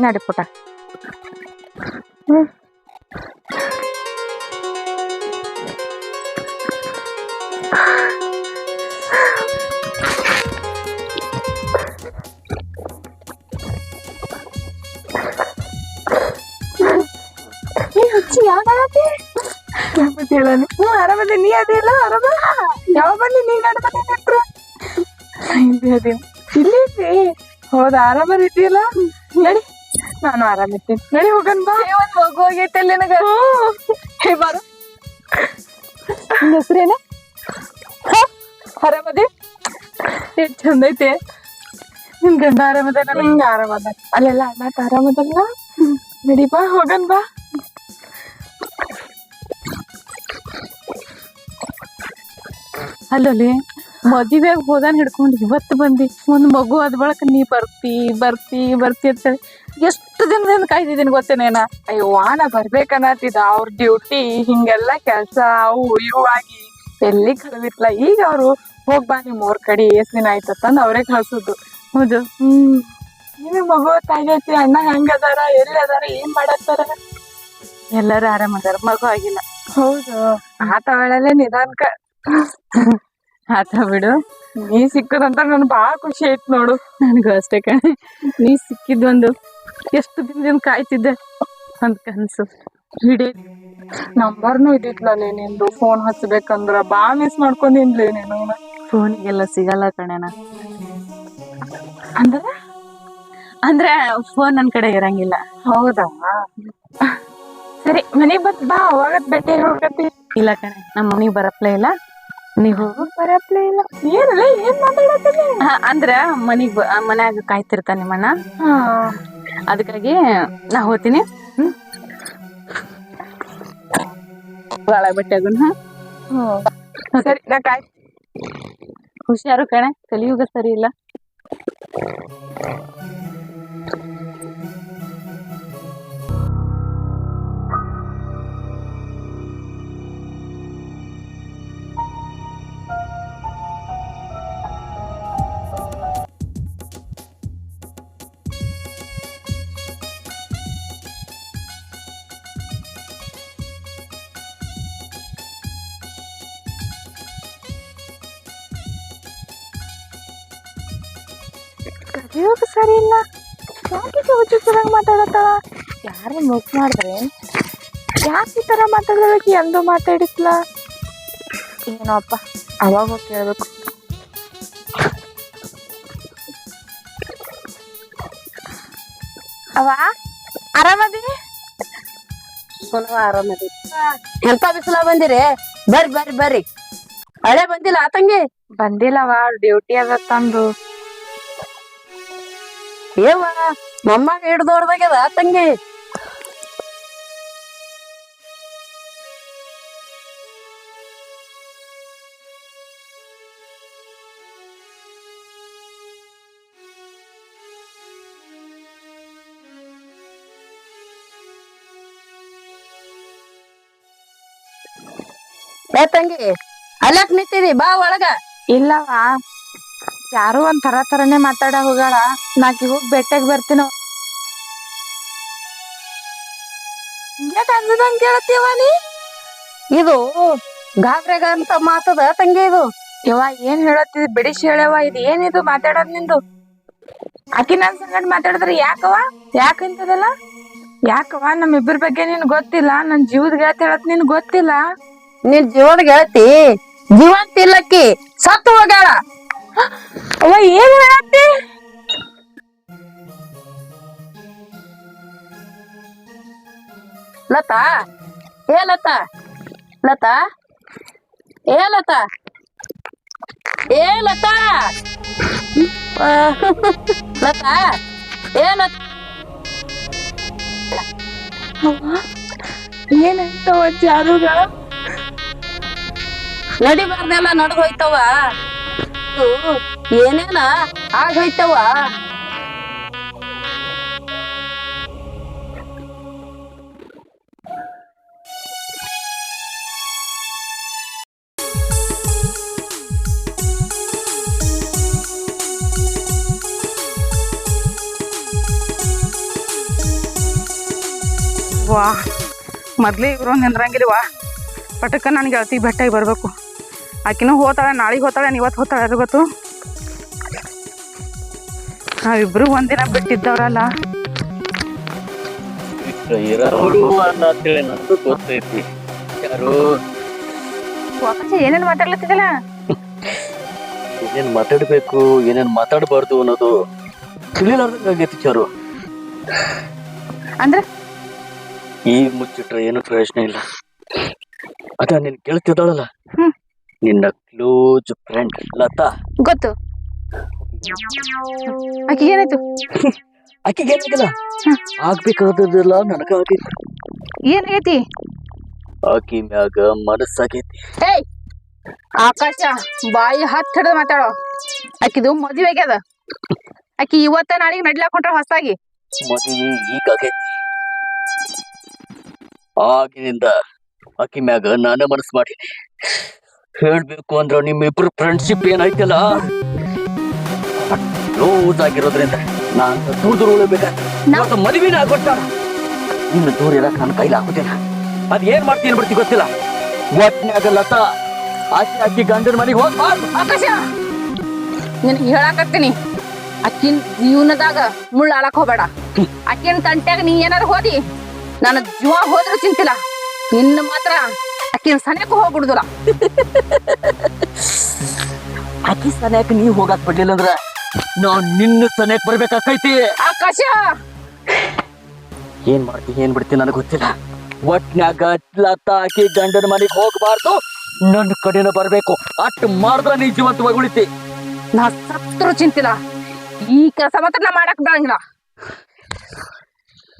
ನಡಿ ಪುಟ ಹ್ಮ್ ಹೇಳನು ಹ್ಞೂ ಆರಾಮದೆ ನೀ ಅದಿಲ್ಲ ಆರಾಮ? ಯಾವ ಬನ್ನಿ ನೀ ನಡ್ ಬಂದಿ ಹತ್ರ ಇಲ್ಲಿ ಅದೀನಿ ಇಲ್ಲಿ ಇದ್ದಿ. ಹೌದಾ ಆರಾಮ ಇದೆಯಲ್ಲ ನಡಿ. ನಾನು ಆರಾಮಿದ್ದೀನಿ ನಡಿ ಹೋಗನ್ ಬಾ. ಒಂದ್ ಮಗು ಆಗೈತೆ ನಿನಗ. ಹೇ ಬಾರು. ನಿನ್ನ ಹೆಸರೇನ? ಆರಾಮದಿ? ಎಷ್ಟ್ ಚಂದ ಐತೆ. ನಿನ್ ಗಂಡ ಆರಾಮದ ಹಿಂಗ ಆರಾಮದ ಅಲ್ಲೆಲ್ಲ ಅಣ್ಣ ಆರಾಮದಲ್ಲ ನಡಿ ಬಾ ಹೋಗನ್ ಬಾ. ಅಲ್ಲಲ್ಲಿ ಮದುವೆಗೆ ಹೋದಾನ ಹಿಡ್ಕೊಂಡು ಇವತ್ತು ಬಂದಿ. ಒಂದು ಮಗು ಅದ್ ಬಳಕ ನೀ ಬರ್ತಿ ಬರ್ತಿ ಬರ್ತಿ ಅಂತ ಎಷ್ಟು ದಿನದಿಂದ ಕಾಯ್ದಿದ್ದೀನಿ ಗೊತ್ತೇನೇನ ಅಯ್ಯೋ ನಾ ಬರ್ಬೇಕನ್ನತ್ತಿದ ಅವ್ರ ಡ್ಯೂಟಿ ಹಿಂಗೆಲ್ಲ ಕೆಲಸ ಅವು ಇವು ಆಗಿ ಎಲ್ಲಿ ಕಳೆದಿಟ್ಲ ಈಗ ಅವರು ಹೋಗ್ ಬಾ ನಿಮ್ ಊರ್ ಕಡೆ ಎಷ್ಟ್ ದಿನ ಆಯ್ತಂದ್ ಅವರೇ ಕಳ್ಸುದು. ಹೌದು. ಹ್ಮ್. ನಿನಗ್ ಮಗು ತಾಗೈತಿ ಅಣ್ಣ ಹೆಂಗದಾರ ಅದಾರ ಎಲ್ಲಿ ಅದಾರ ಏನ್ ಮಾಡತ್ತಾರ ಎಲ್ಲರೂ ಆರಾಮ ಅದಾರ ಮಗು ಆಗಿಲ್ಲ. ಹೌದು. ಆತ ವೇಳೆಲೆ ನಿಧಾನಕ. ಆತ ಬಿಡು. ನೀ ಸಿಕ್ಕದಂತ ನನ್ ಬಾಳ ಖುಷಿ ಆಯ್ತು ನೋಡು. ನನಗೂ ಅಷ್ಟೇ ಕಣೆ. ನೀ ಸಿಕ್ಕಿದ್ದೊಂದು ಎಷ್ಟು ದಿನದಿಂದ ಕಾಯ್ತಿದ್ದೆ ಅಂತ ಕನ್ಸು. ಹಿಡಿ. ನಂಬರ್ನು ಇದ್ದಿತ್ಲೇ ನಿಂದು ಫೋನ್ ಹಚ್ಬೇಕಂದ್ರ ಬಾಳ ಮಿಸ್ ಮಾಡ್ಕೊಂಡಿನ್ಲಿ ನೀನು. ಫೋನಿಗೆಲ್ಲ ಸಿಗಲ್ಲ ಕಣೆನ ಅಂದ್ರ? ಅಂದ್ರೆ ಫೋನ್ ನನ್ ಕಡೆ ಇರಂಗಿಲ್ಲ. ಹೌದಾ? ಸರಿ ಮನೆಗ್ ಬತ್ ಬಾ ಭೇಟಿ ಹೋಗತಿ. ಇಲ್ಲ ಕಣೆ ನಮ್ಮ ಮನೆಗ್ ಬರಪ್ಲೇ ಇಲ್ಲ. ನೀ ಹೋಗೋ ಬರಪ್ಲೇ ಇಲ್ಲ. ಏನಲ್ಲ ಏನ್ ಮಾತಾಡತ್ತೀನಿ ಅಂದ್ರ ಮನಿಗ್ ಮನ್ಯಾಗ ಕಾಯ್ತಿರ್ತಾನ ನಿಮ್ಮಣ್ಣ. ಹಾ. ಅದಕ್ಕಾಗಿ ನಾ ಹೋತೀನಿ ಬಾಳ ಬಟ್ಟೆ ಆಗುನ್, ಹಾ? ಹ್ಮ್. ಸರಿ ನಾ ಕಾಯ್ ಹುಷಾರು ಕಣೆ ಕಲಿಯುಗ ಸರಿ ಇಲ್ಲ. ಕಲಿಯೋಗ ಸರಿ ಇಲ್ಲ ಯಾಕೆ ಹುಚ್ಚುಚ್ಚರಂಗ್ ಮಾತಾಡತ್ತಾಳ? ಯಾರು ಮುಗ್ ಮಾಡಿದ್ರೆ? ಯಾಕೆ ಈ ಥರ ಮಾತಾಡೋದಕ್ಕೆ ಎಂದು ಮಾತಾಡಿಸ್ಲ ಏನೋಪ್ಪ ಅವಾಗ ಹೋಗಿ ಕೇಳಬೇಕು. ಅವ? ಆರಾಮದಿ? ಆರಾಮದಿ. ಎಂತ ಬಿಸಿಲ ಬಂದಿರಿ? ಬರ್ರಿ ಬರ್ರಿ ಬರ್ರಿ. ಹಳೆ ಬಂದಿಲ್ಲ ಆತಂಗಿ ಬಂದಿಲ್ಲವ ಡ್ಯೂಟಿ ಅದ ತಂದು. ಏವ ಮೊಮ್ಮಗ ಹಿಡ್ದೋಡ್ದಾಗ್ಯದ ತಂಗಿ? ಏ ತಂಗಿ ಅಲ್ಲಕ್ ನಿಂತಿದಿ? ಬಾ ಒಳಗ. ಇಲ್ಲವ ಯಾರು ಒಂದ್ ತರ ತರನೇ ಮಾತಾಡ ಹೋಗಾಳ ನಾಕಿ ಹೋಗಿ ಬೆಟ್ಟಗ್ ಬರ್ತೀನ ಕೇಳತ್ತೀವ ನೀ? ಇದು ಗಾಬ್ರೆಗ ಅಂತ ಮಾತದ ತಂಗಿ ಇದು? ಯವ್ವ, ಏನ್ ಹೇಳತ್ತಿದ್ ಬಿಡಿಸಿ ಹೇಳವ ಇದು ಏನಿದು ಮಾತಾಡೋದ್ ನಿಂದು? ಆಕಿ ನನ್ ಸಂಗಡ ಮಾತಾಡಿದ್ರೆ ಯಾಕವ ಯಾಕ ಇಂತದಲ್ಲ ಯಾಕವ ಇಬ್ಬರ ಬಗ್ಗೆ ನಿನ್ ಗೊತ್ತಿಲ್ಲ. ನನ್ ಜೀವದ ಗೆಳತಿ ಹೇಳತ್ ನಿನ್ ಗೊತ್ತಿಲ್ಲ. ನಿನ್ ಜೀವದ ಗೆಳತಿ? ಜೀವಂತ ಇಲ್ಲಕ್ಕಿ, ಸತ್ತು ಹೋಗ್ಯಾಳ. ಅವ್ವ ಏನ್ ಹೇಳತ್ತಿ? ಲತಾ? ಏ ಲತಾ? ಲತಾ? ಏ ಲತಾ? ಏ ಲತಾ? ಲತಾ? ಏ ಲತಾ? ಏನಾಯ್ತವ ಜಾರುಗ ನಡಿಬಾರ್ದೆಲ್ಲ ನಡ್ದು ಹೋಯ್ತವ ಇವು ಏನೇನ ಆಗೋಯ್ತವ ವಾ ಮೊದ್ಲೇ ಇವ್ರು ನಿಂದ್ರಂಗಿಲ್ವಾ? ಪಟಕ್ಕ ನನಗೆ ಗೆಳತಿ ಬೆಟ್ಟಾಗಿ ಬರಬೇಕು. ಆಕಿನೂ ಹೋತಾಳೆ ನಾಳೆಗೆ ಹೋತಾಳೆ ಇವತ್ತು ಹೋತಾಳೆ ಅದು ಗೊತ್ತು? ನಾವಿಬ್ರು ಒಂದಿನ ಬಿಟ್ಟಿದ್ದವ್ರಲ್ಲ. ಏನೇನ್ ಮಾತಾಡ್ಲತ್ತಿದಲ್ಲ ಏನೇನು ಮಾತಾಡ್ಬೇಕು ಏನೇನ್ ಮಾತಾಡಬಾರ್ದು ಅನ್ನೋದು ತಿಳಿಲಾರ್ದಂಗಾಗೈತಿ ಚಾರು ಅಂದ್ರೆ? ಈಗ ಮುಚ್ಚಿಟ್ರೆ ಏನು ಪ್ರಯೋಜನ ಇಲ್ಲ. ಅದ ನಿನ್ ಕೇಳ್ತಿದ್ದಾಳಲ್ಲ. ನಿನ್ನ ಕ್ಲೋಸ್ ಫ್ರೆಂಡ್ ಲತಾ. ಗೊತ್ತು. ಆಕೆ ಏನಾಯ್ತು? ಆಕೆಗೆ ಏನಾಗಿಲ್ಲ? ಆಗ್ಬೇಕಾದದೆಲ್ಲ ನನಗ ಆಗೈತಿ ಏನಾಗೈತಿ ಆಕಿ ಮ್ಯಾಗ ಮನಸ್ಸಾಗೈತಿ. ಏಯ್! ಆಕಾಶ ಬಾಯಿ ಹತ್ತು ಹಿಡಿದು ಮಾತಾಡೋ. ಆಕಿದು ಮದುವೆ ಆಗ್ಯದ. ಆಕಿ ಇವತ್ತ ನಾಳೆಗೆ ನಡ್ಲಾಕ್ ಹೊಂಟ್ರ ಹೊಸಾಗಿ ಮದುವೆ ಈಗ ಆಗೈತಿ. ಆಗಿನಿಂದ ಆಕಿ ಮ್ಯಾಗ ನಾನೇ ಮನಸ್ಸು ಮಾಡೀನಿ. ಹೇಳ್ಬೇಕು ಅಂದ್ರೆ ನಿಮ್ಮಿಬ್ರು ಫ್ರೆಂಡ್ಶಿಪ್ ಏನಾಯ್ತಲ್ಲ? ಕ್ಲೋಸ್ ಆಗಿರೋದ್ರಿಂದ ನಾನ್ ದೂರ ದೂರ ಉಳಿಬೇಕಾ ಮದುವೆನ ಆಗ್ಬಿಟ್ಟಾಳ ಇನ್ನು ದೂರ ಇರಕ್ ನನ್ನ ಕೈಲಿ ಆಗುದಿಲ್ಲ. ಅದ್ ಏನ್ ಮಾಡ್ತೀನಿ ಬಿಡ್ತಿ ಗೊತ್ತಿಲ್ಲ. ಒಟ್ನ್ಯಾಗ ಲತಾ. ಆಕಿ ಆಕಿ ಗಂಡನ ಮನೆಗೆ ಹೋಗ್ಬಾರ್ದು ಆಕಾಶ! ನಿನಗೆ ಹೇಳಾಕತ್ತೀನಿ. ಅಕ್ಕಿನ ಜೀವನದಾಗ ಮುಳ್ಳ ಆಳಕ್ ಹೋಗ್ಬೇಡ. ಅಕ್ಕಿನ ತಂಟ್ಯಾಗ ನೀ ಏನಾರು ಹೋದಿ. ನನ್ನ ಜೀವ ಹೋದ್ರೂ ಚಿಂತಿಲ್ಲ. ನಿನ್ನ ಮಾತ್ರ ಅಕ್ಕಿನ ಸನೇಕು ಹೋಗ್ಬಿಡುದಲ್ಲ. ಆಕಿ ಸನೇಕ ನೀ ಹೋಗಕ್ ಬಿಡ್ಲಿಲ್ಲ ಅಂದ್ರ ನಾವ್ ನಿನ್ನ ಸನೇಕ್ ಬರ್ಬೇಕಾಕೈತಿ. ಆಕಾಶ! ಏನ್ ಮಾಡ್ತಿ, ಏನ್ ಬಿಡ್ತಿ ನನಗೆ ಗೊತ್ತಿಲ್ಲ. ಒಟ್ನ್ಯಾಗ ಲತಾ ಆಕಿ ಗಂಡನ ಮನೆಗೆ ಹೋಗ್ಬಾರ್ದು ನನ್ನ ಕಡೆನ ಬರ್ಬೇಕು. ಅಟ್ ಮಾಡಿದ್ರ ನೀ ಜೀವಂತವಾಗಿ ಉಳಿತಿ. ನಾ ಸತ್ರು ಚಿಂತಿಲ್ಲ. ಈ ಕೆಲಸ ಮಾತ್ರ ನಾ ಮಾಡಕ್ ಬರಂಗಿಲ್ಲ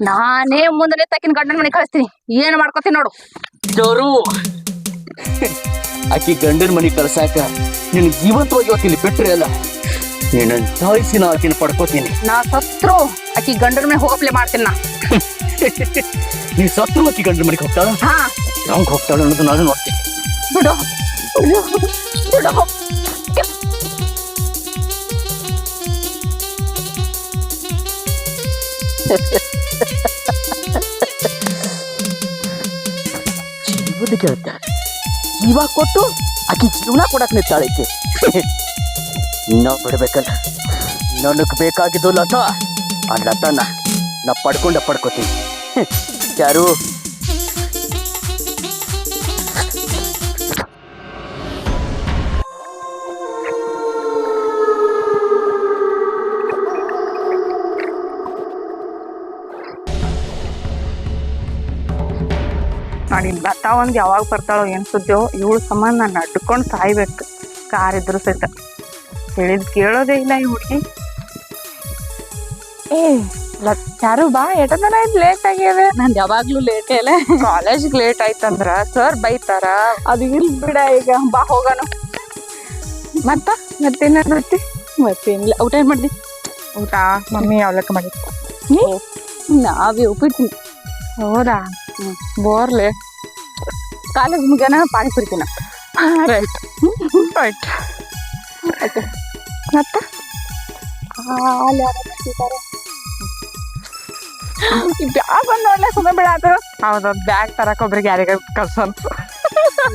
ನಾನೇ ಮುಂದೆ ತಕ್ಕಿನ ಗಂಡನ ಮನೆ ಕಳಿಸ್ತೀನಿ. ಏನ್ ಮಾಡ್ಕೊತೀನಿ ನೋಡು. ಜೋರು ಆಕಿ ಗಂಡನ ಮನೆ ಕಳ್ಸಾಕ ನಿನ್ ಜೀವಂತವಾಗಿ ಇವತ್ತಿಲ್ಲಿ ಬಿಟ್ರೆ ಅಲ್ಲ? ನಿನ್ನ ಸಾಯಿಸಿ ನಾ ಆಕಿನ ಪಡ್ಕೋತೀನಿ. ನಾ ಸತ್ರು ಆಕಿ ಗಂಡನ ಮನೆ ಹೋಗಪ್ಲೆ ಮಾಡ್ತೀನಿ ನಾ. ನೀ ಸತ್ರು ಆಕಿ ಗಂಡನ ಮನೆಗೆ ಹೋಗ್ತಾಳ? ಹಾ. ಹೆಂಗ್ ಹೋಗ್ತಾಳ ಅನ್ನೋದು ನಾನು ನೋಡ್ತೀನಿ. ಬಿಡು. ಬಿಡು. ಜೀವದ ಗೆಳತ ಜೀವ ಕೊಟ್ಟು ಆಕಿ ಜೀವನ ಕೊಡಕ್ ನಿಂತಾಳೈತಿ ನಾವು ಬಿಡ್ಬೇಕಲ್ಲ ನನಗ್ ಬೇಕಾಗಿದ್ದು ಲತಾ. ಆ ಲತಾನ ನಾ ಪಡ್ಕೊಂಡ ಪಡ್ಕೋತೀನಿ. ಯಾರು? ನೋಡಿ ಲತಾ ಒಂದ್ ಯಾವಾಗ ಬರ್ತಾಳೋ ಏನು ಸುದ್ದೋ ಇವಳು ಸಂಬಂಧ ನಾನು ಅಡ್ಕೊಂಡು ಸಾಯ್ಬೇಕು. ಕಾರ್ ಇದ್ರು ಸಹಿತ. ಹೇಳಿದ್ ಕೇಳೋದೇ ಇಲ್ಲ ಈ ಹುಡುಗಿ. ಏ ಚಾರು ಬಾ ಎಷ್ಟೊಂದನ ಲೇಟ್ ಆಗಿದೆ ನಾನು ಯಾವಾಗ್ಲೂ ಲೇಟ್ ಅಲ್ಲ. ಕಾಲೇಜ್ ಲೇಟ್ ಆಯ್ತಂದ್ರ ಸರ್ ಬೈತಾರ. ಅದು ಇಲ್ ಬಿಡ ಈಗ ಬಾ ಹೋಗೋಣ. ಮತ್ತ ಮತ್ತೇನ ಮತ್ತೆ ಮತ್ತೇನಿಲ್ಲ. ಊಟ ಏನು ಮಾಡಿದ್ವಿ ಊಟ ಮಮ್ಮಿ ಅವಲಕ್ಕ ಮಾಡಿ ನಾವೇ ಉಪ್ಪಿಟ್ಟು ಹೌದಾ? ಬೋರ್ಲೆ? ಕಾಲೇಜ್ ಮುಗ್ಯಾನ ಪಾನಿಪುರಿ ತಿನ್ನ ರೈಟ್ ರೈಟ್ ಮತ್ತ? ಬ್ಯಾಗ್ ಬಂದು ನೋಡ್ಲೆ ಸುಮ್ಮನೆ ಬಿಡ ಅದು. ಹೌದು ಬ್ಯಾಗ್ ತರಕ್ಕೆ ಒಬ್ರಿಗೆ ಯಾರಿಗ ಕಳ್ಸೋನ್.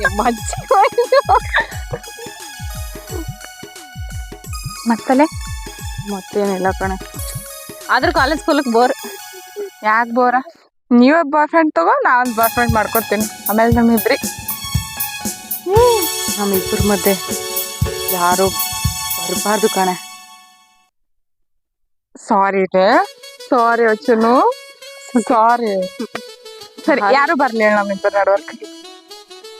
ನಿಮ್ಮ ಅಜ್ಜಿ ಮತ್ತಲೆ ಮತ್ತೇನಿಲ್ಲ ಕಣೆ. ಆದ್ರೆ ಕಾಲೇಜ್ ಹೋಲಕ್ ಬೋರ್ ಯಾಕೆ ಬೋರ ನೀವೇ ಬಾಯ್ ಫ್ರೆಂಡ್ ತಗೋ ನಾನು ಬಾಯ್ ಫ್ರೆಂಡ್ ಮಾಡ್ಕೊತೀನಿ. ಆಮೇಲೆ ನಮ್ಮಿಬ್ರಿ ನಮ್ಮಿಬ್ಬರ ಮಧ್ಯೆ ಯಾರು ಬರಬಾರ್ದು ಕಣೆ. ಸಾರಿ ರೇ ಸಾರಿ ಅಚ್ಚನು. ಸಾರಿ ಸರಿ ಯಾರು ಬರಲಿ ಹೇಳ ನಮ್ಮಿಬ್ಬರ ನಡ್ವರ್ಕ್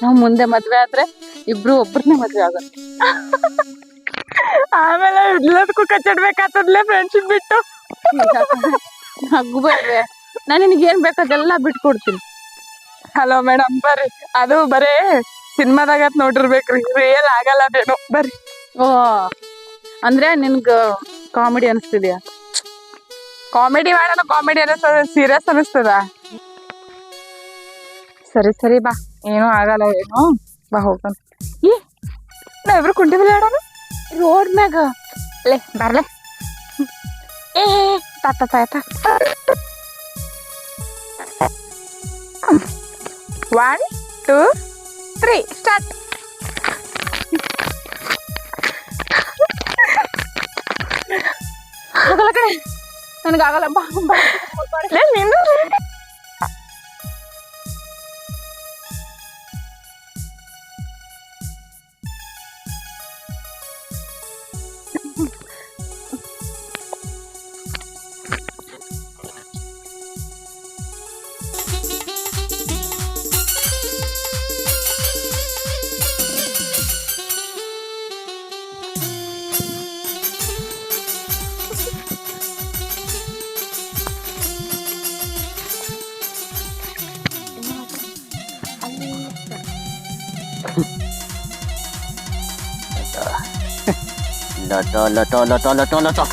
ನಾವು ಮುಂದೆ ಮದ್ವೆ ಆದ್ರೆ ಇಬ್ರು ಒಬ್ರನ್ನೇ ಮದ್ವೆ ಆಗೋದು. ಆಮೇಲೆ ಎಲ್ಲದಕ್ಕೂ ಕಚ್ಚಿಡ್ಬೇಕಾಗ್ತದ್ಲೆ ಫ್ರೆಂಡ್ಶಿಪ್ ಬಿಟ್ಟು. ನಗು ಬರ್ರೆ ನಾನು ನಿನಗೆ ಏನ್ ಬೇಕು ಅದೆಲ್ಲ ಬಿಟ್ಕೊಡ್ತೀನಿ. ಹಲೋ ಮೇಡಮ್ ಬರ್ರಿ. ಅದು ಬರೇ ಸಿನಿಮಾದಾಗ ನೋಡಿರ್ಬೇಕ್ರಿ. ರಿಯಲ್ ಆಗಲ್ಲ ಅದೇನು. ಬರ್ರಿ. ಓ ಅಂದ್ರೆ ನಿನ್ಗ ಕಾಮಿಡಿ ಅನಿಸ್ತಿದ್ಯಾ? ಕಾಮಿಡಿ ಮಾಡೋಣ ಕಾಮಿಡಿ ಅನಿಸ್ತದ ಸೀರಿಯಸ್ ಅನಿಸ್ತದ? ಸರಿ ಸರಿ ಬಾ. ಏನೂ ಆಗಲ್ಲ ಏನು. ಬಾ ಹೋಗೋಣ. ಈ ನಾ ಇಬ್ರು ಬಿಲ್ ಆಡೋಣ ರೋಡ್ ಮ್ಯಾಗ. ಲೇ ಬರ್ಲೆ. ಏ ತಾತ ತಾತ ಒನ್ ಟೂ ತ್ರೀ ಸ್ಟಾರ್ಟ್ ಆಗಲ್ಲ ಕಣೆ ನನಗಾಗಲ್ಲ ಬಾ ಲಟ ಲಟ ಲಟ ಲಟ ಲಟ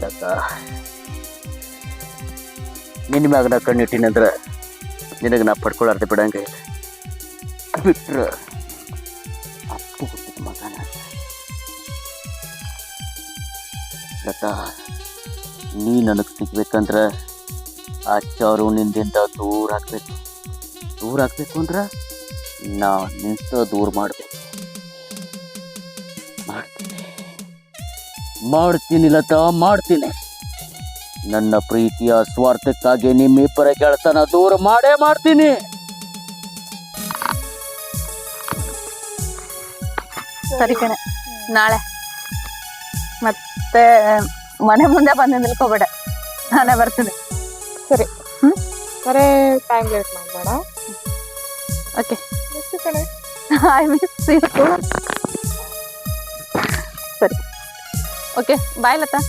ಲಟ ನಾ ಕಣ್ಣಿಟ್ಟಿನಂದ್ರ ನಿನಗೆ ನಾ ಪಡ್ಕೊಳ್ಳಾರ್ದೆ ಬಿಡಂಗಿಲ್ಲ ಬಿಟ್ರ ಲತಾ ನೀ ನನಗೆ ಸಿಗ್ಬೇಕಂದ್ರ ಆ ಚೌರು ನಿಂದಿಂದ ದೂರ ಆಗ್ಬೇಕು. ದೂರ ಆಗ್ಬೇಕು ಅಂದ್ರ ನಾ ನಿಂತ ದೂರ ಮಾಡ್ಬೇಕು. ಮಾಡ್ತೀನಿ. ಮಾಡ್ತೀನಿ ಲತಾ, ಮಾಡ್ತೀನಿ. ನನ್ನ ಪ್ರೀತಿಯ ಸ್ವಾರ್ಥಕ್ಕಾಗಿ ನಿಮ್ಮಿಬ್ಬರ ಗೆಳತನ ದೂರ ಮಾಡೇ ಮಾಡ್ತೀನಿ. ಸರಿ ಕಣೆ, ನಾಳೆ. ಮತ್ತೆ ಮನೆ ಮುಂದೆ ಬಂದು ನಿಲ್ಕೋಬೇಡ. ನಾನೇ ಬರ್ತೀನಿ. ಸರಿ. ಸರಿ ಟೈಮ್ ಲೇಟ್ ಮಾಡಬೇಡ. ಓಕೆ ಐ ಮಿಸ್ ಯು ಸರಿ. Okay bye Latha.